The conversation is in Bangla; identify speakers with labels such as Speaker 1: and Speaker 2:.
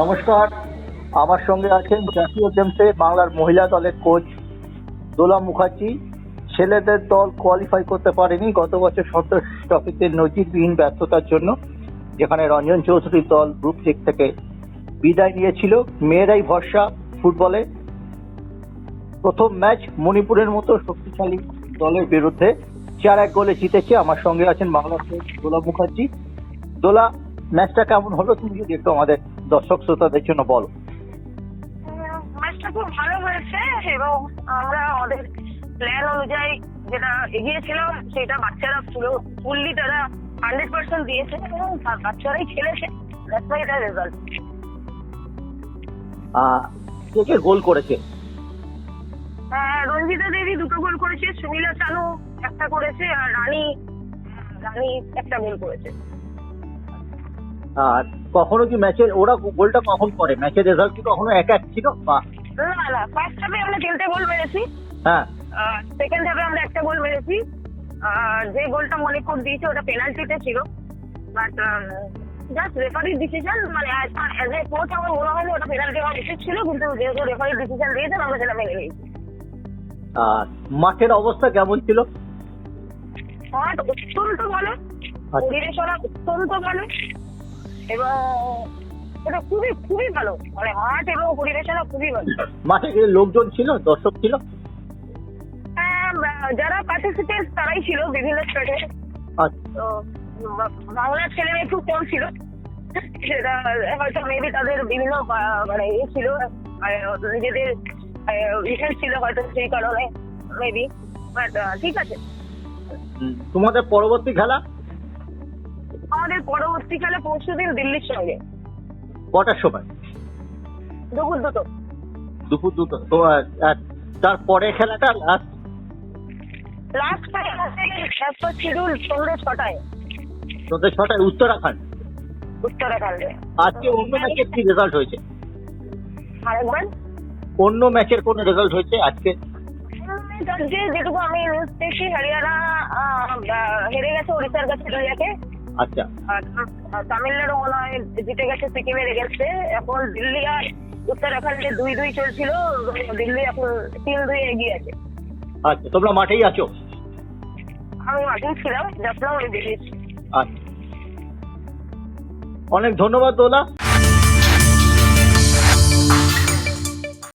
Speaker 1: নমস্কার। আমার সঙ্গে আছেন জাতীয় গেমসে বাংলার মহিলা দলের কোচ দোলা মুখার্জি। ছেলেদের দল কোয়ালিফাই করতে পারেনি। গত বছর সন্তোষ ট্রফিতে নজিরবিহীন ব্যর্থতার জন্য যেখানে রঞ্জন চৌধুরীর দল গ্রুপ ঠিক থেকে বিদায় নিয়েছিল। মেয়েরাই ভরসা ফুটবলে প্রথম ম্যাচ মণিপুরের মতো শক্তিশালী দলের বিরুদ্ধে চার এক গোলে জিতেছে। আমার সঙ্গে আছেন কোচ দোলা মুখার্জি। দোলা ম্যাচটা কেমন হলো তুমি যদি একটু আমাদের দর্শক শ্রোতাদের জন্য বলো।
Speaker 2: ম্যাচটা খুব ভালো হয়েছে এবং আমরা আমাদের প্ল্যান অনুযায়ী যেটা এগিয়েছিলাম সেটা বাচ্চারা পুরো ফুললি তারা হান্ড্রেড পার্সেন্ট দিয়েছে এবং বাচ্চারাই খেলেছে। দ্যাটস দ্য রেজাল্ট
Speaker 1: কে কে গোল করেছে?
Speaker 2: রঞ্জিতা দেবী দুটো গোল করেছে সুনীলা চানু একটা করেছে আর রানী রানী একটা গোল করেছে।
Speaker 1: আর কখনো কি ম্যাচের ওরা গোলটা কখন করে? ম্যাচের রেজাল্ট কি কখনো এক এক ছিল? বা
Speaker 2: না না ফার্স্ট হাফে আমরা তিনটে গোল মেরেছি।
Speaker 1: হ্যাঁ।
Speaker 2: সেকেন্ড হাফে আমরা একটা গোল মেরেছি। যে গোলটা মণিপুর দিয়েছে ওটা পেনাল্টিতে ছিল। বাট জাস্ট রেফারির ডিসিশন মানে অ্যাজ এ কোচ আমার মনে ওটা পেনাল্টি হওয়া উচিত ছিল কিন্তু যেহেতু রেফারির ডিসিশন দিয়েছেন আমরা সেটা মেনে নিয়েছি।
Speaker 1: আর মাঠের অবস্থা কেমন ছিল?
Speaker 2: মাঠ অত্যন্ত ভালো।
Speaker 1: আচ্ছা।
Speaker 2: পরিবেশনা অত্যন্ত ভালো। এবং এটা খুবই খুবই ভালো। মানে মাঠ এবং পরিবেশনা খুবই ভালো।
Speaker 1: মাঠে কি লোকজন ছিল দর্শক ছিল?
Speaker 2: হ্যাঁ, যারা পার্টিসিপেন্ট তারাই ছিল বিভিন্ন স্টেটে
Speaker 1: আচ্ছা।
Speaker 2: তো বাংলার ছেলে মেয়ে একটু কম ছিল। সেটা হয়তো মেবি তাদের বিভিন্ন মানে ইয়ে ছিল। নিজেদের ইভেন্ট ছিল হয়তো সেই কারণে মেবি বাট ঠিক আছে।
Speaker 1: তোমাদের পরবর্তী খেলা?
Speaker 2: আমাদের পরবর্তীকালে পরশু দিন দিল্লির সঙ্গে।
Speaker 1: কটার সময়?
Speaker 2: দুপুর দুটো।
Speaker 1: দুপুর দুটো। তো তারপরে খেলাটা লাস্ট?
Speaker 2: লাস্ট শিডিউল সন্ধ্যে ছটায়।
Speaker 1: সন্ধ্যে ছটায় উত্তরাখণ্ড।
Speaker 2: উত্তরাখণ্ডে।
Speaker 1: আজকে অন্য ম্যাচের কি রেজাল্ট হয়েছে?
Speaker 2: আরেকবার?
Speaker 1: অন্য ম্যাচের কোন রেজাল্ট হয়েছে আজকে?
Speaker 2: যেটুকু আমি নিউজ পেয়েছি হরিয়ানা হেরে গেছে ওড়িশার কাছে
Speaker 1: আচ্ছা।
Speaker 2: তামিলনাড়ু মনে হয় জিতে গেছে সিকিমের এগেনস্টে এখন দিল্লি আর উত্তরাখণ্ডে দুই দুই চলছিল দিল্লি এখন তিন দুই এগিয়ে আছে।
Speaker 1: আচ্ছা তোমরা মাঠেই আছো?
Speaker 2: আমি মাঠেই ছিলাম দেখলাম আমি বেরিয়েছি
Speaker 1: আচ্ছা। অনেক ধন্যবাদ দোলা।